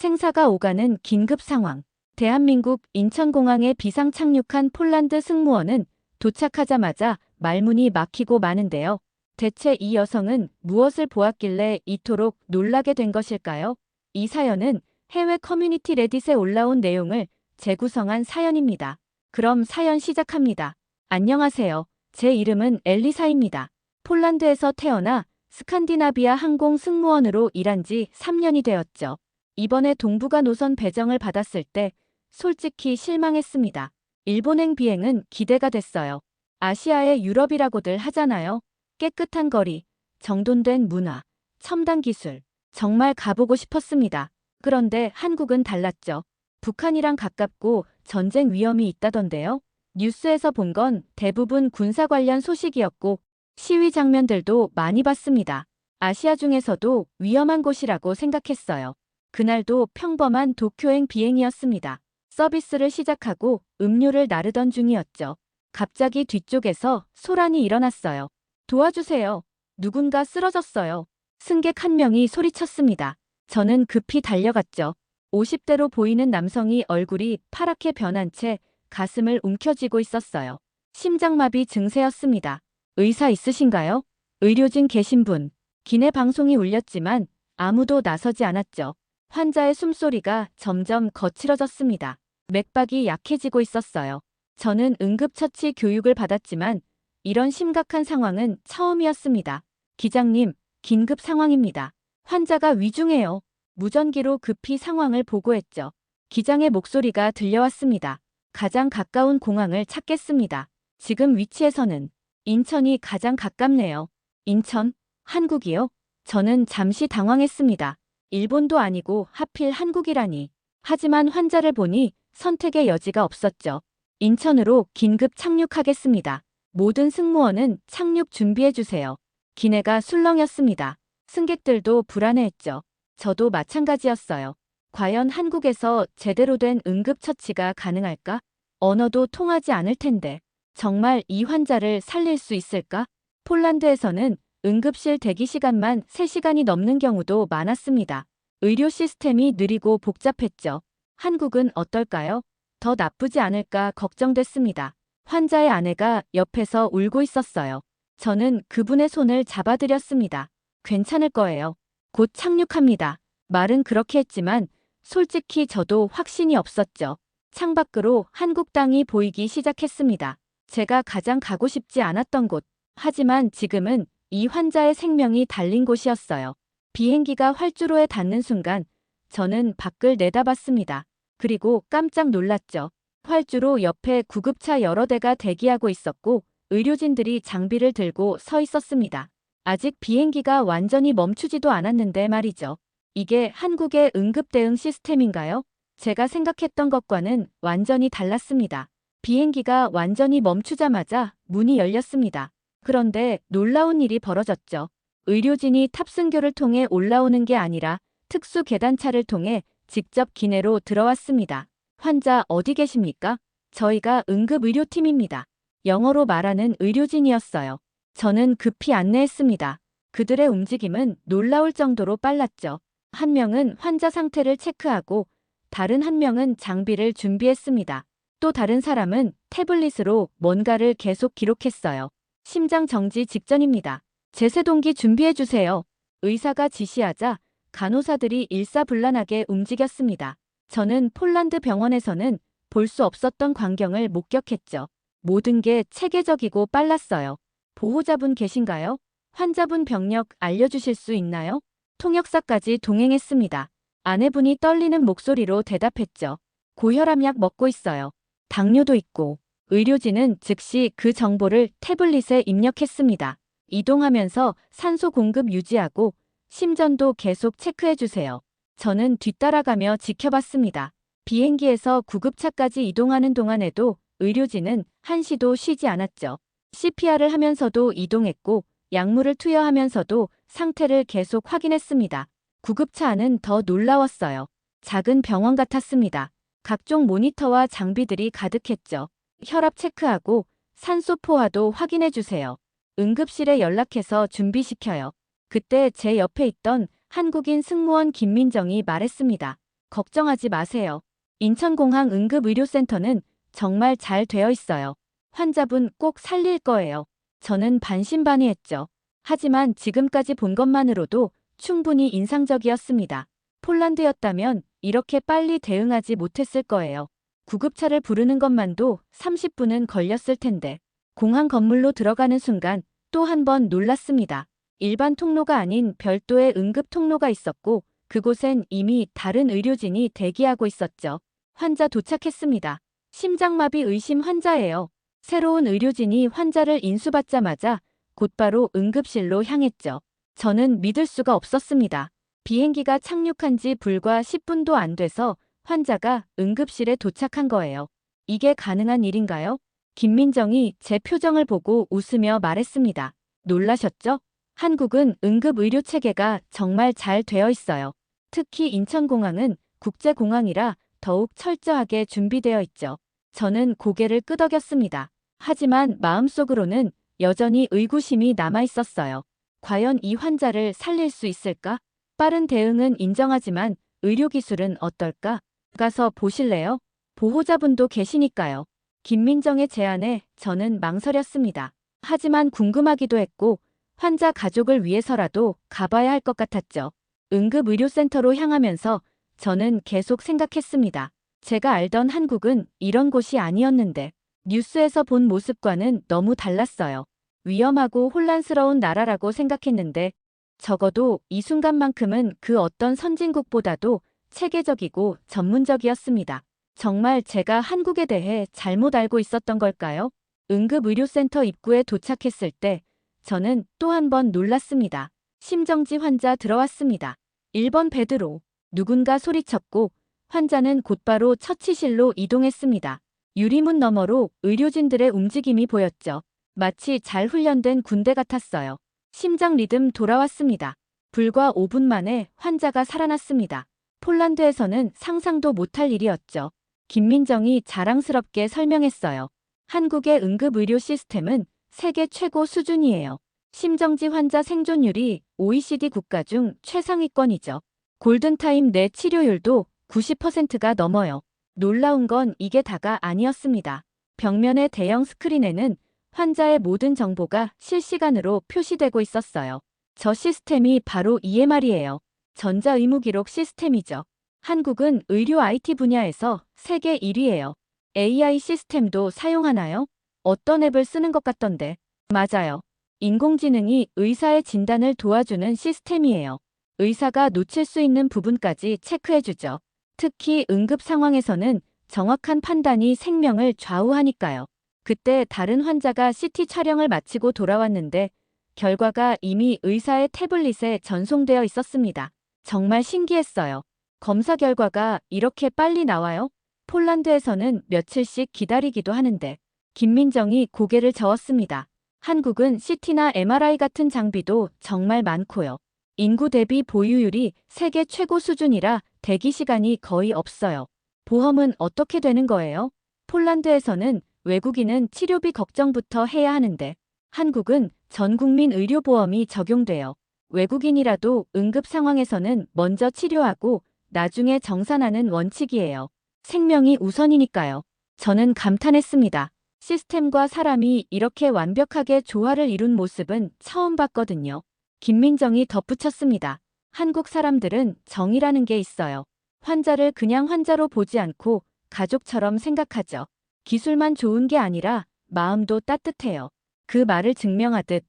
생사가 오가는 긴급 상황. 대한민국 인천공항에 비상 착륙한 폴란드 승무원은 도착하자마자 말문이 막히고 마는데요. 대체 이 여성은 무엇을 보았길래 이토록 놀라게 된 것일까요? 이 사연은 해외 커뮤니티 레딧에 올라온 내용을 재구성한 사연입니다. 그럼 사연 시작합니다. 안녕하세요. 제 이름은 엘리사입니다. 폴란드에서 태어나 스칸디나비아 항공 승무원으로 일한 지 3년이 되었죠. 이번에 동북아 노선 배정을 받았을 때 솔직히 실망했습니다. 일본행 비행은 기대가 됐어요. 아시아의 유럽이라고들 하잖아요. 깨끗한 거리, 정돈된 문화, 첨단 기술. 정말 가보고 싶었습니다. 그런데 한국은 달랐죠. 북한이랑 가깝고 전쟁 위험이 있다던데요. 뉴스에서 본 건 대부분 군사 관련 소식이었고 시위 장면들도 많이 봤습니다. 아시아 중에서도 위험한 곳이라고 생각했어요. 그날도 평범한 도쿄행 비행이었습니다. 서비스를 시작하고 음료를 나르던 중이었죠. 갑자기 뒤쪽에서 소란이 일어났어요. 도와주세요. 누군가 쓰러졌어요. 승객 한 명이 소리쳤습니다. 저는 급히 달려갔죠. 50대로 보이는 남성이 얼굴이 파랗게 변한 채 가슴을 움켜쥐고 있었어요. 심장마비 증세였습니다. 의사 있으신가요? 의료진 계신 분. 기내 방송이 울렸지만 아무도 나서지 않았죠. 환자의 숨소리가 점점 거칠어졌습니다. 맥박이 약해지고 있었어요. 저는 응급처치 교육을 받았지만 이런 심각한 상황은 처음이었습니다. 기장님, 긴급 상황입니다. 환자가 위중해요. 무전기로 급히 상황을 보고했죠. 기장의 목소리가 들려왔습니다. 가장 가까운 공항을 찾겠습니다. 지금 위치에서는 인천이 가장 가깝네요. 인천? 한국이요? 저는 잠시 당황했습니다. 일본도 아니고 하필 한국이라니. 하지만 환자를 보니 선택의 여지가 없었죠. 인천으로 긴급 착륙하겠습니다. 모든 승무원은 착륙 준비해주세요. 기내가 술렁였습니다. 승객들도 불안해했죠. 저도 마찬가지였어요. 과연 한국에서 제대로 된 응급처치가 가능할까? 언어도 통하지 않을 텐데. 정말 이 환자를 살릴 수 있을까? 폴란드에서는 응급실 대기 시간만 3시간이 넘는 경우도 많았습니다. 의료 시스템이 느리고 복잡했죠. 한국은 어떨까요? 더 나쁘지 않을까 걱정됐습니다. 환자의 아내가 옆에서 울고 있었어요. 저는 그분의 손을 잡아드렸습니다. 괜찮을 거예요. 곧 착륙합니다. 말은 그렇게 했지만 솔직히 저도 확신이 없었죠. 창밖으로 한국 땅이 보이기 시작했습니다. 제가 가장 가고 싶지 않았던 곳. 하지만 지금은 이 환자의 생명이 달린 곳이었어요. 비행기가 활주로에 닿는 순간 저는 밖을 내다봤습니다. 그리고 깜짝 놀랐죠. 활주로 옆에 구급차 여러 대가 대기하고 있었고 의료진들이 장비를 들고 서 있었습니다. 아직 비행기가 완전히 멈추지도 않았는데 말이죠. 이게 한국의 응급 대응 시스템인가요? 제가 생각했던 것과는 완전히 달랐습니다. 비행기가 완전히 멈추자마자 문이 열렸습니다. 그런데 놀라운 일이 벌어졌죠. 의료진이 탑승교를 통해 올라오는 게 아니라 특수 계단차를 통해 직접 기내로 들어왔습니다. 환자 어디 계십니까? 저희가 응급의료팀입니다. 영어로 말하는 의료진이었어요. 저는 급히 안내했습니다. 그들의 움직임은 놀라울 정도로 빨랐죠. 한 명은 환자 상태를 체크하고 다른 한 명은 장비를 준비했습니다. 또 다른 사람은 태블릿으로 뭔가를 계속 기록했어요. 심장 정지 직전입니다. 제세동기 준비해주세요. 의사가 지시하자 간호사들이 일사불란하게 움직였습니다. 저는 폴란드 병원에서는 볼 수 없었던 광경을 목격했죠. 모든 게 체계적이고 빨랐어요. 보호자분 계신가요? 환자분 병력 알려주실 수 있나요? 통역사까지 동행했습니다. 아내분이 떨리는 목소리로 대답했죠. 고혈압약 먹고 있어요. 당뇨도 있고. 의료진은 즉시 그 정보를 태블릿에 입력했습니다. 이동하면서 산소 공급 유지하고 심전도 계속 체크해주세요. 저는 뒤따라가며 지켜봤습니다. 비행기에서 구급차까지 이동하는 동안에도 의료진은 한시도 쉬지 않았죠. CPR을 하면서도 이동했고 약물을 투여하면서도 상태를 계속 확인했습니다. 구급차 안은 더 놀라웠어요. 작은 병원 같았습니다. 각종 모니터와 장비들이 가득했죠. 혈압 체크하고 산소 포화도 확인해 주세요. 응급실에 연락해서 준비시켜요. 그때 제 옆에 있던 한국인 승무원 김민정이 말했습니다. 걱정하지 마세요. 인천공항 응급의료센터는 정말 잘 되어 있어요. 환자분 꼭 살릴 거예요. 저는 반신반의했죠. 하지만 지금까지 본 것만으로도 충분히 인상적이었습니다. 폴란드였다면 이렇게 빨리 대응하지 못했을 거예요. 구급차를 부르는 것만도 30분은 걸렸을 텐데. 공항 건물로 들어가는 순간 또 한 번 놀랐습니다. 일반 통로가 아닌 별도의 응급 통로가 있었고 그곳엔 이미 다른 의료진이 대기하고 있었죠. 환자 도착했습니다. 심장마비 의심 환자예요. 새로운 의료진이 환자를 인수받자마자 곧바로 응급실로 향했죠. 저는 믿을 수가 없었습니다. 비행기가 착륙한 지 불과 10분도 안 돼서 환자가 응급실에 도착한 거예요. 이게 가능한 일인가요? 김민정이 제 표정을 보고 웃으며 말했습니다. 놀라셨죠? 한국은 응급의료 체계가 정말 잘 되어 있어요. 특히 인천공항은 국제공항이라 더욱 철저하게 준비되어 있죠. 저는 고개를 끄덕였습니다. 하지만 마음속으로는 여전히 의구심이 남아 있었어요. 과연 이 환자를 살릴 수 있을까? 빠른 대응은 인정하지만 의료기술은 어떨까? 가서 보실래요? 보호자분도 계시니까요. 김민정의 제안에 저는 망설였습니다. 하지만 궁금하기도 했고 환자 가족을 위해서라도 가봐야 할 것 같았죠. 응급의료센터로 향하면서 저는 계속 생각했습니다. 제가 알던 한국은 이런 곳이 아니었는데 뉴스에서 본 모습과는 너무 달랐어요. 위험하고 혼란스러운 나라라고 생각했는데 적어도 이 순간만큼은 그 어떤 선진국보다도 체계적이고 전문적이었습니다. 정말 제가 한국에 대해 잘못 알고 있었던 걸까요? 응급의료센터 입구에 도착했을 때 저는 또 한 번 놀랐습니다. 심정지 환자 들어왔습니다. 1번 베드로. 누군가 소리쳤고 환자는 곧바로 처치실로 이동했습니다. 유리문 너머로 의료진들의 움직임이 보였죠. 마치 잘 훈련된 군대 같았어요. 심장 리듬 돌아왔습니다. 불과 5분 만에 환자가 살아났습니다. 폴란드에서는 상상도 못할 일이었죠. 김민정이 자랑스럽게 설명했어요. 한국의 응급의료 시스템은 세계 최고 수준이에요. 심정지 환자 생존율이 OECD 국가 중 최상위권이죠. 골든타임 내 치료율도 90%가 넘어요. 놀라운 건 이게 다가 아니었습니다. 벽면의 대형 스크린에는 환자의 모든 정보가 실시간으로 표시되고 있었어요. 저 시스템이 바로 EMR이에요. 전자의무기록 시스템이죠. 한국은 의료 IT 분야에서 세계 1위예요. AI 시스템도 사용하나요? 어떤 앱을 쓰는 것 같던데. 맞아요. 인공지능이 의사의 진단을 도와주는 시스템이에요. 의사가 놓칠 수 있는 부분까지 체크해주죠. 특히 응급 상황에서는 정확한 판단이 생명을 좌우하니까요. 그때 다른 환자가 CT 촬영을 마치고 돌아왔는데 결과가 이미 의사의 태블릿에 전송되어 있었습니다. 정말 신기했어요. 검사 결과가 이렇게 빨리 나와요? 폴란드에서는 며칠씩 기다리기도 하는데 김민정이 고개를 저었습니다. 한국은 CT나 MRI 같은 장비도 정말 많고요. 인구 대비 보유율이 세계 최고 수준이라 대기 시간이 거의 없어요. 보험은 어떻게 되는 거예요? 폴란드에서는 외국인은 치료비 걱정부터 해야 하는데 한국은 전 국민 의료보험이 적용돼요. 외국인이라도 응급 상황에서는 먼저 치료하고 나중에 정산하는 원칙이에요. 생명이 우선이니까요. 저는 감탄했습니다. 시스템과 사람이 이렇게 완벽하게 조화를 이룬 모습은 처음 봤거든요. 김민정이 덧붙였습니다. 한국 사람들은 정이라는 게 있어요. 환자를 그냥 환자로 보지 않고 가족처럼 생각하죠. 기술만 좋은 게 아니라 마음도 따뜻해요. 그 말을 증명하듯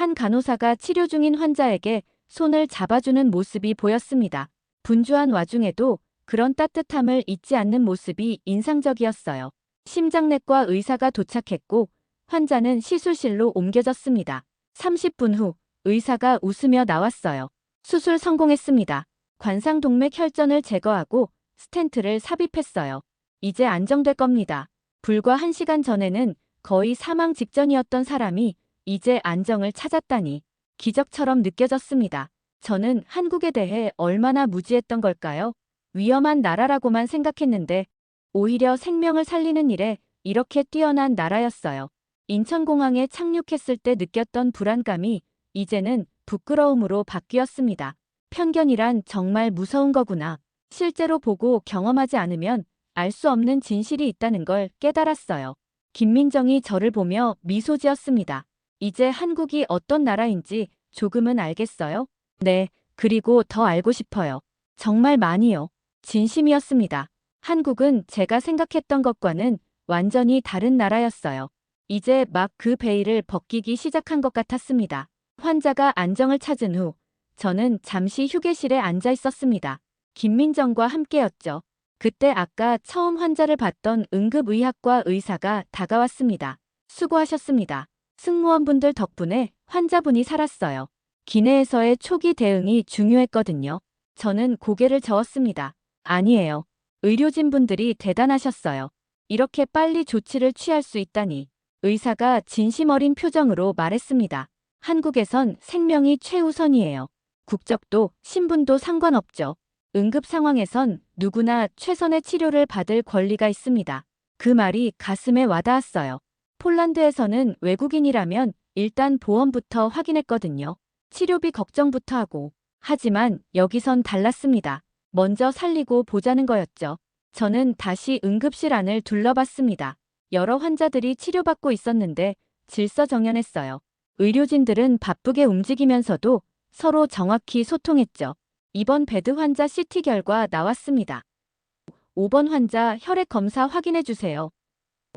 한 간호사가 치료 중인 환자에게 손을 잡아주는 모습이 보였습니다. 분주한 와중에도 그런 따뜻함을 잊지 않는 모습이 인상적이었어요. 심장내과 의사가 도착했고 환자는 시술실로 옮겨졌습니다. 30분 후 의사가 웃으며 나왔어요. 수술 성공했습니다. 관상동맥 혈전을 제거하고 스텐트를 삽입했어요. 이제 안정될 겁니다. 불과 1시간 전에는 거의 사망 직전이었던 사람이 이제 안정을 찾았다니 기적처럼 느껴졌습니다. 저는 한국에 대해 얼마나 무지했던 걸까요? 위험한 나라라고만 생각했는데 오히려 생명을 살리는 일에 이렇게 뛰어난 나라였어요. 인천공항에 착륙했을 때 느꼈던 불안감이 이제는 부끄러움으로 바뀌었습니다. 편견이란 정말 무서운 거구나. 실제로 보고 경험하지 않으면 알 수 없는 진실이 있다는 걸 깨달았어요. 김민정이 저를 보며 미소 지었습니다. 이제 한국이 어떤 나라인지 조금은 알겠어요? 네, 그리고 더 알고 싶어요. 정말 많이요. 진심이었습니다. 한국은 제가 생각했던 것과는 완전히 다른 나라였어요. 이제 막 그 베일을 벗기기 시작한 것 같았습니다. 환자가 안정을 찾은 후 저는 잠시 휴게실에 앉아 있었습니다. 김민정과 함께였죠. 그때 아까 처음 환자를 봤던 응급의학과 의사가 다가왔습니다. 수고하셨습니다. 승무원분들 덕분에 환자분이 살았어요. 기내에서의 초기 대응이 중요했거든요. 저는 고개를 저었습니다. 아니에요. 의료진분들이 대단하셨어요. 이렇게 빨리 조치를 취할 수 있다니. 의사가 진심 어린 표정으로 말했습니다. 한국에선 생명이 최우선이에요. 국적도 신분도 상관없죠. 응급 상황에선 누구나 최선의 치료를 받을 권리가 있습니다. 그 말이 가슴에 와닿았어요. 폴란드에서는 외국인이라면 일단 보험부터 확인했거든요. 치료비 걱정부터 하고. 하지만 여기선 달랐습니다. 먼저 살리고 보자는 거였죠. 저는 다시 응급실 안을 둘러봤습니다. 여러 환자들이 치료받고 있었는데 질서정연했어요. 의료진들은 바쁘게 움직이면서도 서로 정확히 소통했죠. 이번 베드 환자 CT 결과 나왔습니다. 5번 환자 혈액 검사 확인해 주세요.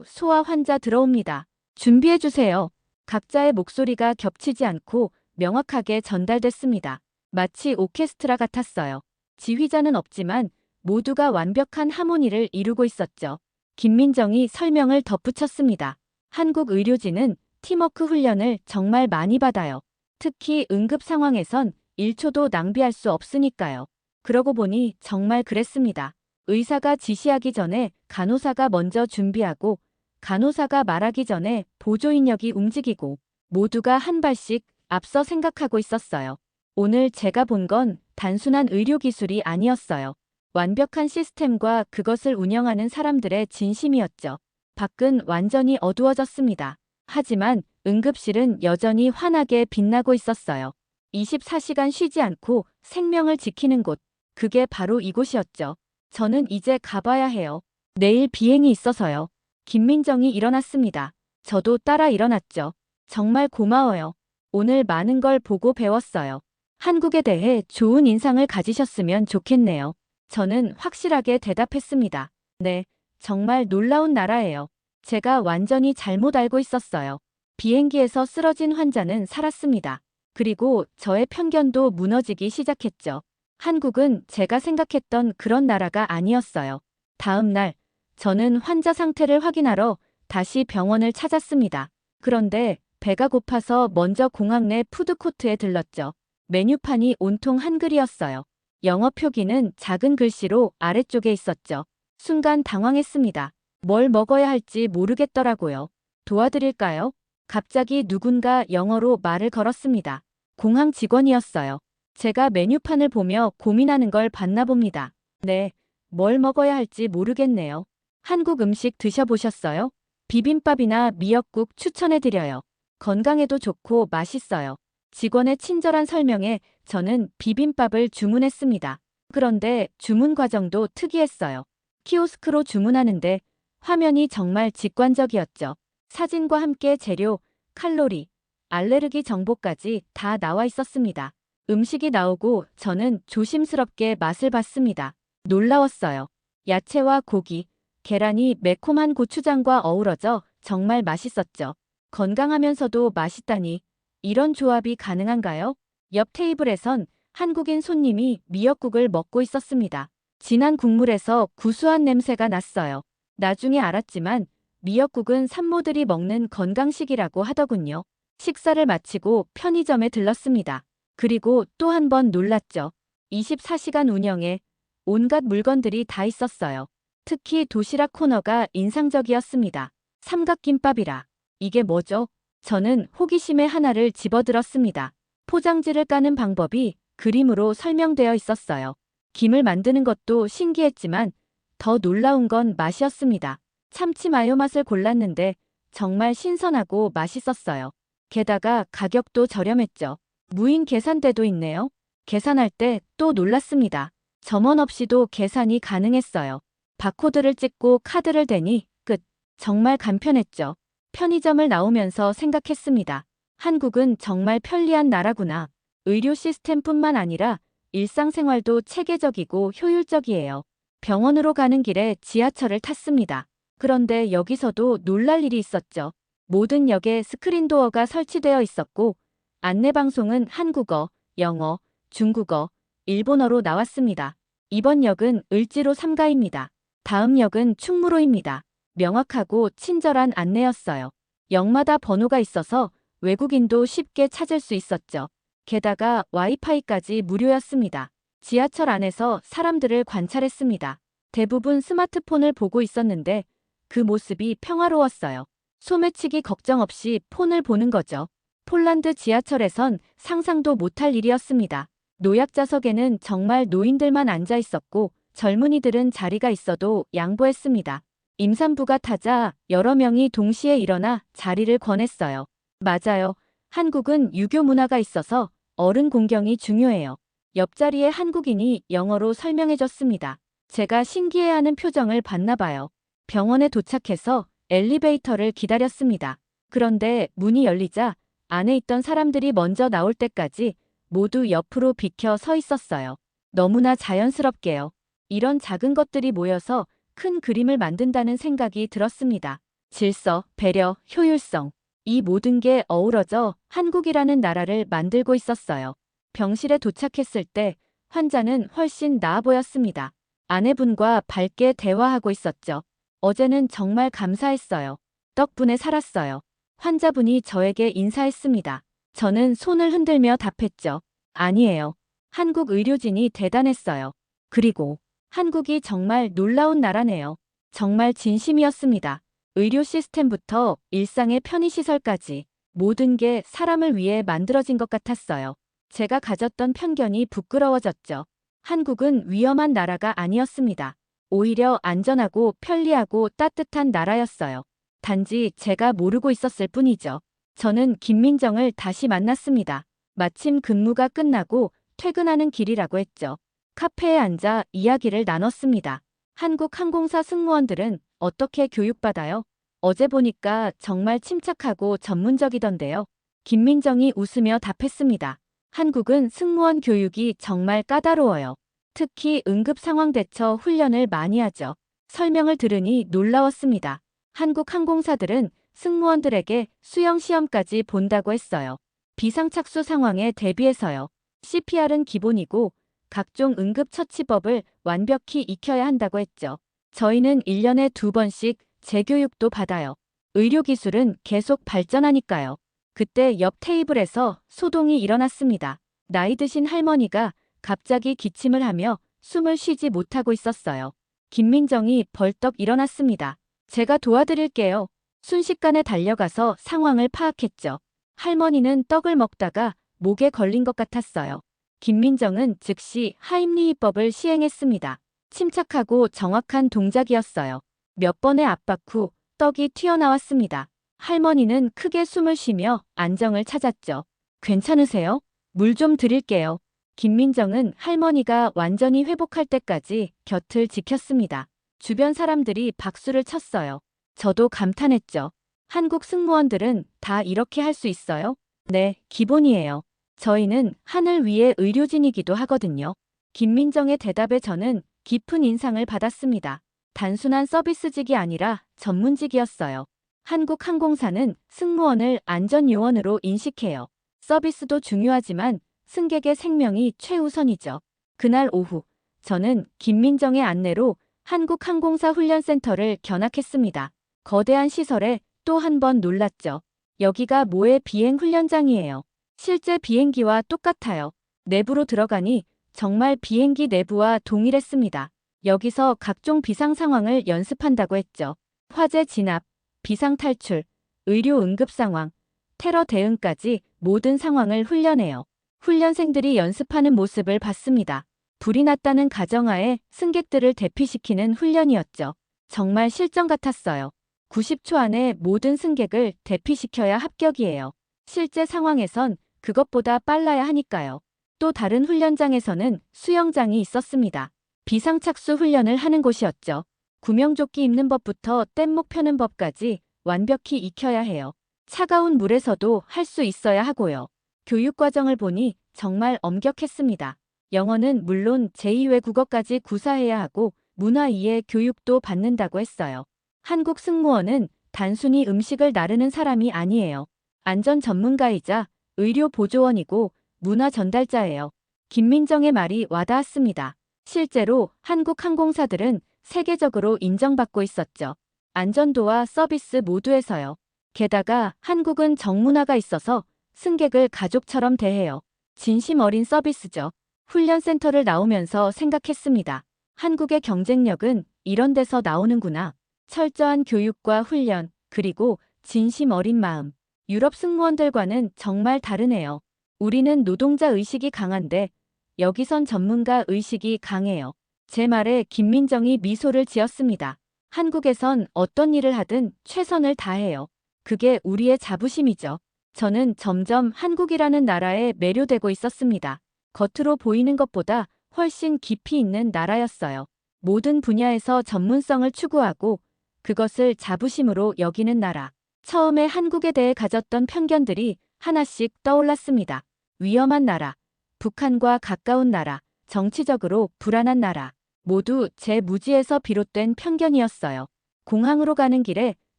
소아 환자 들어옵니다. 준비해 주세요. 각자의 목소리가 겹치지 않고 명확하게 전달됐습니다. 마치 오케스트라 같았어요. 지휘자는 없지만 모두가 완벽한 하모니를 이루고 있었죠. 김민정이 설명을 덧붙였습니다. 한국 의료진은 팀워크 훈련을 정말 많이 받아요. 특히 응급 상황에선 1초도 낭비할 수 없으니까요. 그러고 보니 정말 그랬습니다. 의사가 지시하기 전에 간호사가 먼저 준비하고 간호사가 말하기 전에 보조인력이 움직이고 모두가 한 발씩 앞서 생각하고 있었어요. 오늘 제가 본 건 단순한 의료 기술이 아니었어요. 완벽한 시스템과 그것을 운영하는 사람들의 진심이었죠. 밖은 완전히 어두워졌습니다. 하지만 응급실은 여전히 환하게 빛나고 있었어요. 24시간 쉬지 않고 생명을 지키는 곳. 그게 바로 이곳이었죠. 저는 이제 가봐야 해요. 내일 비행이 있어서요. 김민정이 일어났습니다. 저도 따라 일어났죠. 정말 고마워요. 오늘 많은 걸 보고 배웠어요. 한국에 대해 좋은 인상을 가지셨으면 좋겠네요. 저는 확실하게 대답했습니다. 네, 정말 놀라운 나라예요. 제가 완전히 잘못 알고 있었어요. 비행기에서 쓰러진 환자는 살았습니다. 그리고 저의 편견도 무너지기 시작했죠. 한국은 제가 생각했던 그런 나라가 아니었어요. 다음 날, 저는 환자 상태를 확인하러 다시 병원을 찾았습니다. 그런데 배가 고파서 먼저 공항 내 푸드코트에 들렀죠. 메뉴판이 온통 한글이었어요. 영어 표기는 작은 글씨로 아래쪽에 있었죠. 순간 당황했습니다. 뭘 먹어야 할지 모르겠더라고요. 도와드릴까요? 갑자기 누군가 영어로 말을 걸었습니다. 공항 직원이었어요. 제가 메뉴판을 보며 고민하는 걸 봤나 봅니다. 네, 뭘 먹어야 할지 모르겠네요. 한국 음식 드셔보셨어요? 비빔밥이나 미역국 추천해드려요. 건강에도 좋고 맛있어요. 직원의 친절한 설명에 저는 비빔밥을 주문했습니다. 그런데 주문 과정도 특이했어요. 키오스크로 주문하는데 화면이 정말 직관적이었죠. 사진과 함께 재료, 칼로리, 알레르기 정보까지 다 나와 있었습니다. 음식이 나오고 저는 조심스럽게 맛을 봤습니다. 놀라웠어요. 야채와 고기, 계란이 매콤한 고추장과 어우러져 정말 맛있었죠. 건강하면서도 맛있다니 이런 조합이 가능한가요? 옆 테이블에선 한국인 손님이 미역국을 먹고 있었습니다. 진한 국물에서 구수한 냄새가 났어요. 나중에 알았지만 미역국은 산모들이 먹는 건강식이라고 하더군요. 식사를 마치고 편의점에 들렀습니다. 그리고 또 한 번 놀랐죠. 24시간 운영에 온갖 물건들이 다 있었어요. 특히 도시락 코너가 인상적이었습니다. 삼각김밥이라. 이게 뭐죠? 저는 호기심에 하나를 집어들었습니다. 포장지를 까는 방법이 그림으로 설명되어 있었어요. 김을 만드는 것도 신기했지만 더 놀라운 건 맛이었습니다. 참치 마요 맛을 골랐는데 정말 신선하고 맛있었어요. 게다가 가격도 저렴했죠. 무인 계산대도 있네요. 계산할 때 또 놀랐습니다. 점원 없이도 계산이 가능했어요. 바코드를 찍고 카드를 대니 끝. 정말 간편했죠. 편의점을 나오면서 생각했습니다. 한국은 정말 편리한 나라구나. 의료 시스템뿐만 아니라 일상생활도 체계적이고 효율적이에요. 병원으로 가는 길에 지하철을 탔습니다. 그런데 여기서도 놀랄 일이 있었죠. 모든 역에 스크린도어가 설치되어 있었고 안내방송은 한국어, 영어, 중국어, 일본어로 나왔습니다. 이번 역은 을지로 3가입니다. 다음 역은 충무로입니다. 명확하고 친절한 안내였어요. 역마다 번호가 있어서 외국인도 쉽게 찾을 수 있었죠. 게다가 와이파이까지 무료였습니다. 지하철 안에서 사람들을 관찰했습니다. 대부분 스마트폰을 보고 있었는데 그 모습이 평화로웠어요. 소매치기 걱정 없이 폰을 보는 거죠. 폴란드 지하철에선 상상도 못할 일이었습니다. 노약자석에는 정말 노인들만 앉아 있었고 젊은이들은 자리가 있어도 양보했습니다. 임산부가 타자 여러 명이 동시에 일어나 자리를 권했어요. 맞아요. 한국은 유교 문화가 있어서 어른 공경이 중요해요. 옆자리에 한국인이 영어로 설명해줬습니다. 제가 신기해하는 표정을 봤나 봐요. 병원에 도착해서 엘리베이터를 기다렸습니다. 그런데 문이 열리자 안에 있던 사람들이 먼저 나올 때까지 모두 옆으로 비켜 서 있었어요. 너무나 자연스럽게요. 이런 작은 것들이 모여서 큰 그림을 만든다는 생각이 들었습니다. 질서, 배려, 효율성. 이 모든 게 어우러져 한국이라는 나라를 만들고 있었어요. 병실에 도착했을 때 환자는 훨씬 나아 보였습니다. 아내분과 밝게 대화하고 있었죠. 어제는 정말 감사했어요. 덕분에 살았어요. 환자분이 저에게 인사했습니다. 저는 손을 흔들며 답했죠. 아니에요. 한국 의료진이 대단했어요. 그리고 한국이 정말 놀라운 나라네요. 정말 진심이었습니다. 의료 시스템부터 일상의 편의시설까지 모든 게 사람을 위해 만들어진 것 같았어요. 제가 가졌던 편견이 부끄러워졌죠. 한국은 위험한 나라가 아니었습니다. 오히려 안전하고 편리하고 따뜻한 나라였어요. 단지 제가 모르고 있었을 뿐이죠. 저는 김민정을 다시 만났습니다. 마침 근무가 끝나고 퇴근하는 길이라고 했죠. 카페에 앉아 이야기를 나눴습니다. 한국 항공사 승무원들은 어떻게 교육받아요? 어제 보니까 정말 침착하고 전문적이던데요. 김민정이 웃으며 답했습니다. 한국은 승무원 교육이 정말 까다로워요. 특히 응급 상황 대처 훈련을 많이 하죠. 설명을 들으니 놀라웠습니다. 한국 항공사들은 승무원들에게 수영 시험까지 본다고 했어요. 비상착수 상황에 대비해서요. CPR은 기본이고 각종 응급처치법을 완벽히 익혀야 한다고 했죠. 저희는 1년에 두 번씩 재교육도 받아요. 의료기술은 계속 발전하니까요. 그때 옆 테이블에서 소동이 일어났습니다. 나이 드신 할머니가 갑자기 기침을 하며 숨을 쉬지 못하고 있었어요. 김민정이 벌떡 일어났습니다. 제가 도와드릴게요. 순식간에 달려가서 상황을 파악했죠. 할머니는 떡을 먹다가 목에 걸린 것 같았어요. 김민정은 즉시 하임리히법을 시행했습니다. 침착하고 정확한 동작이었어요. 몇 번의 압박 후 떡이 튀어나왔습니다. 할머니는 크게 숨을 쉬며 안정을 찾았죠. 괜찮으세요? 물 좀 드릴게요. 김민정은 할머니가 완전히 회복할 때까지 곁을 지켰습니다. 주변 사람들이 박수를 쳤어요. 저도 감탄했죠. 한국 승무원들은 다 이렇게 할 수 있어요? 네, 기본이에요. 저희는 하늘 위의 의료진이기도 하거든요. 김민정의 대답에 저는 깊은 인상을 받았습니다. 단순한 서비스직이 아니라 전문직이었어요. 한국 항공사는 승무원을 안전요원으로 인식해요. 서비스도 중요하지만 승객의 생명이 최우선이죠. 그날 오후, 저는 김민정의 안내로 한국 항공사 훈련센터를 견학했습니다. 거대한 시설에 또 한 번 놀랐죠. 여기가 모의 비행 훈련장이에요. 실제 비행기와 똑같아요. 내부로 들어가니 정말 비행기 내부와 동일했습니다. 여기서 각종 비상 상황을 연습한다고 했죠. 화재 진압, 비상 탈출, 의료 응급 상황, 테러 대응까지 모든 상황을 훈련해요. 훈련생들이 연습하는 모습을 봤습니다. 불이 났다는 가정하에 승객들을 대피시키는 훈련이었죠. 정말 실전 같았어요. 90초 안에 모든 승객을 대피시켜야 합격이에요. 실제 상황에선 그것보다 빨라야 하니까요. 또 다른 훈련장에서는 수영장이 있었습니다. 비상착수 훈련을 하는 곳이었죠. 구명조끼 입는 법부터 뗏목 펴는 법까지 완벽히 익혀야 해요. 차가운 물에서도 할 수 있어야 하고요. 교육과정을 보니 정말 엄격했습니다. 영어는 물론 제2외국어까지 구사해야 하고 문화 이해 교육도 받는다고 했어요. 한국 승무원은 단순히 음식을 나르는 사람이 아니에요. 안전 전문가이자 의료 보조원이고 문화 전달자예요. 김민정의 말이 와닿았습니다. 실제로 한국 항공사들은 세계적으로 인정받고 있었죠. 안전도와 서비스 모두에서요. 게다가 한국은 정문화가 있어서 승객을 가족처럼 대해요. 진심 어린 서비스죠. 훈련센터를 나오면서 생각했습니다. 한국의 경쟁력은 이런 데서 나오는구나. 철저한 교육과 훈련, 그리고 진심 어린 마음. 유럽 승무원들과는 정말 다르네요. 우리는 노동자 의식이 강한데 여기선 전문가 의식이 강해요. 제 말에 김민정이 미소를 지었습니다. 한국에선 어떤 일을 하든 최선을 다해요. 그게 우리의 자부심이죠. 저는 점점 한국이라는 나라에 매료되고 있었습니다. 겉으로 보이는 것보다 훨씬 깊이 있는 나라였어요. 모든 분야에서 전문성을 추구하고 그것을 자부심으로 여기는 나라. 처음에 한국에 대해 가졌던 편견들이 하나씩 떠올랐습니다. 위험한 나라, 북한과 가까운 나라, 정치적으로 불안한 나라. 모두 제 무지에서 비롯된 편견이었어요. 공항으로 가는 길에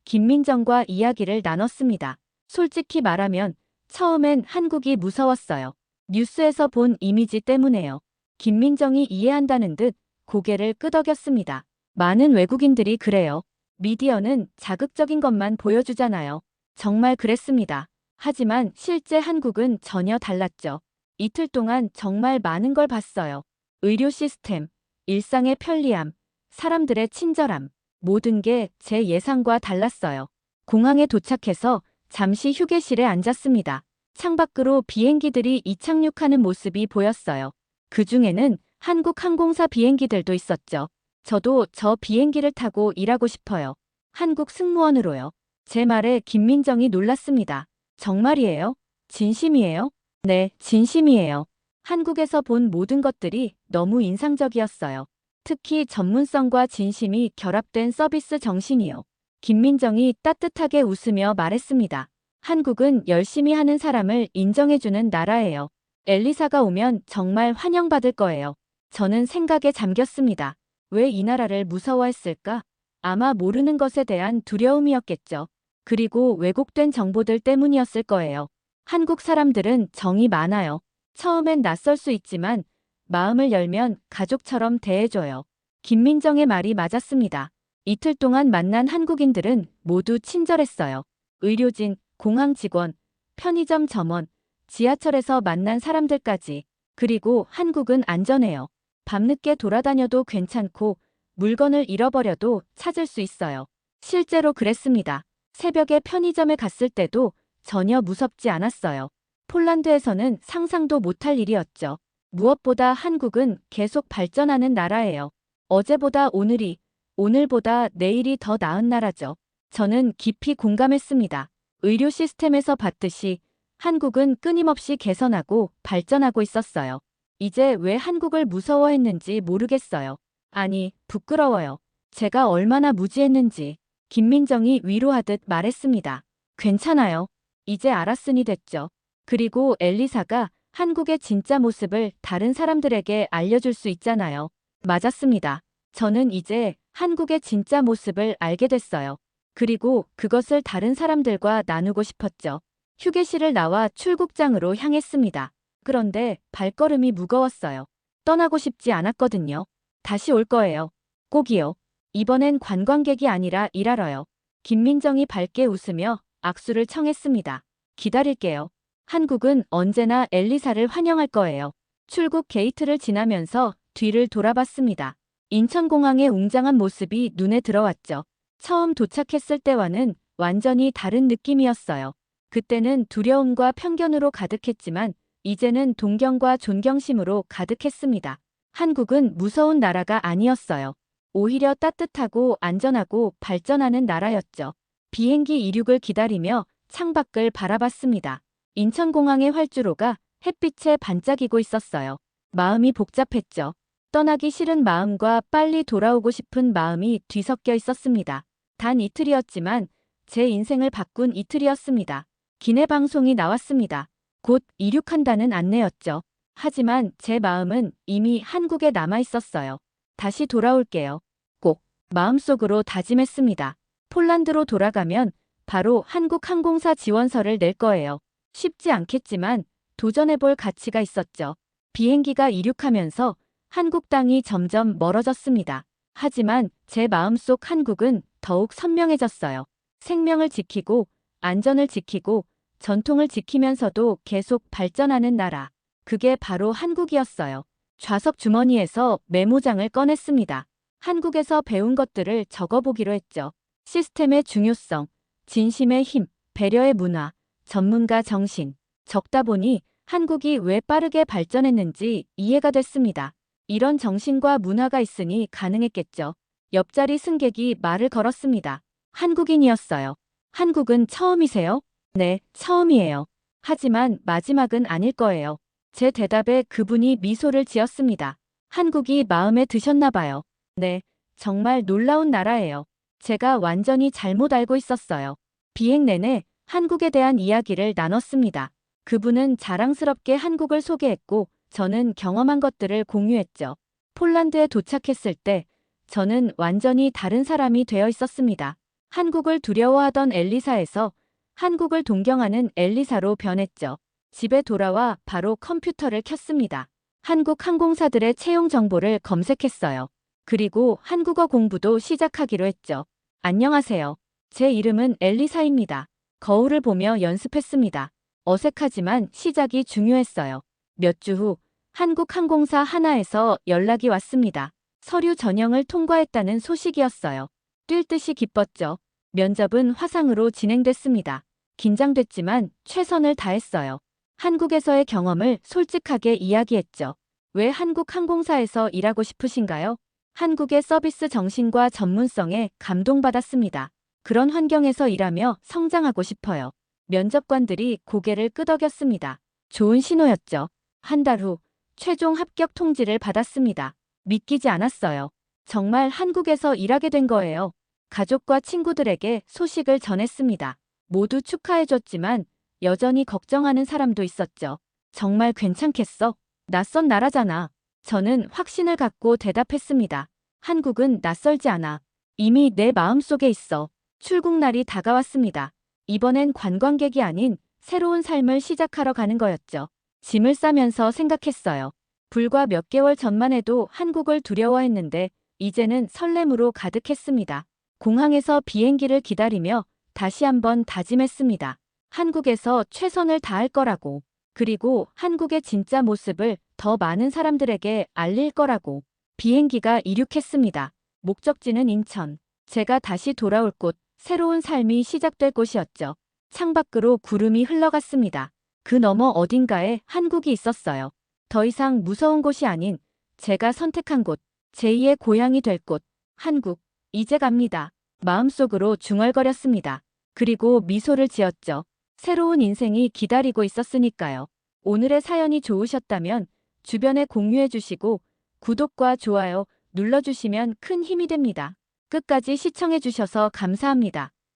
김민정과 이야기를 나눴습니다. 솔직히 말하면 처음엔 한국이 무서웠어요. 뉴스에서 본 이미지 때문에요. 김민정이 이해한다는 듯 고개를 끄덕였습니다. 많은 외국인들이 그래요. 미디어는 자극적인 것만 보여주잖아요. 정말 그랬습니다. 하지만 실제 한국은 전혀 달랐죠. 이틀 동안 정말 많은 걸 봤어요. 의료 시스템, 일상의 편리함, 사람들의 친절함, 모든 게 제 예상과 달랐어요. 공항에 도착해서 잠시 휴게실에 앉았습니다. 창밖으로 비행기들이 이착륙하는 모습이 보였어요. 그 중에는 한국 항공사 비행기들도 있었죠. 저도 저 비행기를 타고 일하고 싶어요. 한국 승무원으로요. 제 말에 김민정이 놀랐습니다. 정말이에요? 진심이에요? 네, 진심이에요. 한국에서 본 모든 것들이 너무 인상적이었어요. 특히 전문성과 진심이 결합된 서비스 정신이요. 김민정이 따뜻하게 웃으며 말했습니다. 한국은 열심히 하는 사람을 인정해주는 나라예요. 엘리사가 오면 정말 환영받을 거예요. 저는 생각에 잠겼습니다. 왜 이 나라를 무서워했을까? 아마 모르는 것에 대한 두려움이었겠죠. 그리고 왜곡된 정보들 때문이었을 거예요. 한국 사람들은 정이 많아요. 처음엔 낯설 수 있지만 마음을 열면 가족처럼 대해줘요. 김민정의 말이 맞았습니다. 이틀 동안 만난 한국인들은 모두 친절했어요. 의료진, 공항 직원, 편의점 점원, 지하철에서 만난 사람들까지. 그리고 한국은 안전해요. 밤늦게 돌아다녀도 괜찮고 물건을 잃어버려도 찾을 수 있어요. 실제로 그랬습니다. 새벽에 편의점에 갔을 때도 전혀 무섭지 않았어요. 폴란드에서는 상상도 못할 일이었죠. 무엇보다 한국은 계속 발전하는 나라예요. 어제보다 오늘이, 오늘보다 내일이 더 나은 나라죠. 저는 깊이 공감했습니다. 의료 시스템에서 봤듯이 한국은 끊임없이 개선하고 발전하고 있었어요. 이제 왜 한국을 무서워했는지 모르겠어요. 아니, 부끄러워요. 제가 얼마나 무지했는지. 김민정이 위로하듯 말했습니다. 괜찮아요. 이제 알았으니 됐죠. 그리고 엘리사가 한국의 진짜 모습을 다른 사람들에게 알려줄 수 있잖아요. 맞았습니다. 저는 이제 한국의 진짜 모습을 알게 됐어요. 그리고 그것을 다른 사람들과 나누고 싶었죠. 휴게실을 나와 출국장으로 향했습니다. 그런데 발걸음이 무거웠어요. 떠나고 싶지 않았거든요. 다시 올 거예요. 꼭이요. 이번엔 관광객이 아니라 일하러요. 김민정이 밝게 웃으며 악수를 청했습니다. 기다릴게요. 한국은 언제나 엘리사를 환영할 거예요. 출국 게이트를 지나면서 뒤를 돌아봤습니다. 인천공항의 웅장한 모습이 눈에 들어왔죠. 처음 도착했을 때와는 완전히 다른 느낌이었어요. 그때는 두려움과 편견으로 가득했지만 이제는 동경과 존경심으로 가득했습니다. 한국은 무서운 나라가 아니었어요. 오히려 따뜻하고 안전하고 발전하는 나라였죠. 비행기 이륙을 기다리며 창밖을 바라봤습니다. 인천공항의 활주로가 햇빛에 반짝이고 있었어요. 마음이 복잡했죠. 떠나기 싫은 마음과 빨리 돌아오고 싶은 마음이 뒤섞여 있었습니다. 단 이틀이었지만 제 인생을 바꾼 이틀이었습니다. 기내 방송이 나왔습니다. 곧 이륙한다는 안내였죠. 하지만 제 마음은 이미 한국에 남아 있었어요. 다시 돌아올게요. 꼭 마음속으로 다짐했습니다. 폴란드로 돌아가면 바로 한국 항공사 지원서를 낼 거예요. 쉽지 않겠지만 도전해볼 가치가 있었죠. 비행기가 이륙하면서 한국 땅이 점점 멀어졌습니다. 하지만 제 마음속 한국은 더욱 선명해졌어요. 생명을 지키고 안전을 지키고 전통을 지키면서도 계속 발전하는 나라. 그게 바로 한국이었어요. 좌석 주머니에서 메모장을 꺼냈습니다. 한국에서 배운 것들을 적어보기로 했죠. 시스템의 중요성, 진심의 힘, 배려의 문화, 전문가 정신. 적다 보니 한국이 왜 빠르게 발전했는지 이해가 됐습니다. 이런 정신과 문화가 있으니 가능했겠죠. 옆자리 승객이 말을 걸었습니다. 한국인이었어요. 한국은 처음이세요? 네, 처음이에요. 하지만 마지막은 아닐 거예요. 제 대답에 그분이 미소를 지었습니다. 한국이 마음에 드셨나 봐요. 네, 정말 놀라운 나라예요. 제가 완전히 잘못 알고 있었어요. 비행 내내 한국에 대한 이야기를 나눴습니다. 그분은 자랑스럽게 한국을 소개했고 저는 경험한 것들을 공유했죠. 폴란드에 도착했을 때 저는 완전히 다른 사람이 되어 있었습니다. 한국을 두려워하던 엘리사에서 한국을 동경하는 엘리사로 변했죠. 집에 돌아와 바로 컴퓨터를 켰습니다. 한국 항공사들의 채용 정보를 검색했어요. 그리고 한국어 공부도 시작하기로 했죠. 안녕하세요. 제 이름은 엘리사입니다. 거울을 보며 연습했습니다. 어색하지만 시작이 중요했어요. 몇 주 후 한국 항공사 하나에서 연락이 왔습니다. 서류 전형을 통과했다는 소식이었어요. 뛸 듯이 기뻤죠. 면접은 화상으로 진행됐습니다. 긴장됐지만 최선을 다했어요. 한국에서의 경험을 솔직하게 이야기했죠. 왜 한국 항공사에서 일하고 싶으신가요? 한국의 서비스 정신과 전문성에 감동받았습니다. 그런 환경에서 일하며 성장하고 싶어요. 면접관들이 고개를 끄덕였습니다. 좋은 신호였죠. 한 달 후 최종 합격 통지를 받았습니다. 믿기지 않았어요. 정말 한국에서 일하게 된 거예요. 가족과 친구들에게 소식을 전했습니다. 모두 축하해줬지만 여전히 걱정하는 사람도 있었죠. 정말 괜찮겠어? 낯선 나라잖아. 저는 확신을 갖고 대답했습니다. 한국은 낯설지 않아. 이미 내 마음속에 있어. 출국날이 다가왔습니다. 이번엔 관광객이 아닌 새로운 삶을 시작하러 가는 거였죠. 짐을 싸면서 생각했어요. 불과 몇 개월 전만 해도 한국을 두려워했는데 이제는 설렘으로 가득했습니다. 공항에서 비행기를 기다리며 다시 한번 다짐했습니다. 한국에서 최선을 다할 거라고. 그리고 한국의 진짜 모습을 더 많은 사람들에게 알릴 거라고. 비행기가 이륙했습니다. 목적지는 인천. 제가 다시 돌아올 곳, 새로운 삶이 시작될 곳이었죠. 창밖으로 구름이 흘러갔습니다. 그 너머 어딘가에 한국이 있었어요. 더 이상 무서운 곳이 아닌 제가 선택한 곳, 제2의 고향이 될 곳, 한국. 이제 갑니다. 마음속으로 중얼거렸습니다. 그리고 미소를 지었죠. 새로운 인생이 기다리고 있었으니까요. 오늘의 사연이 좋으셨다면 주변에 공유해 주시고 구독과 좋아요 눌러주시면 큰 힘이 됩니다. 끝까지 시청해 주셔서 감사합니다.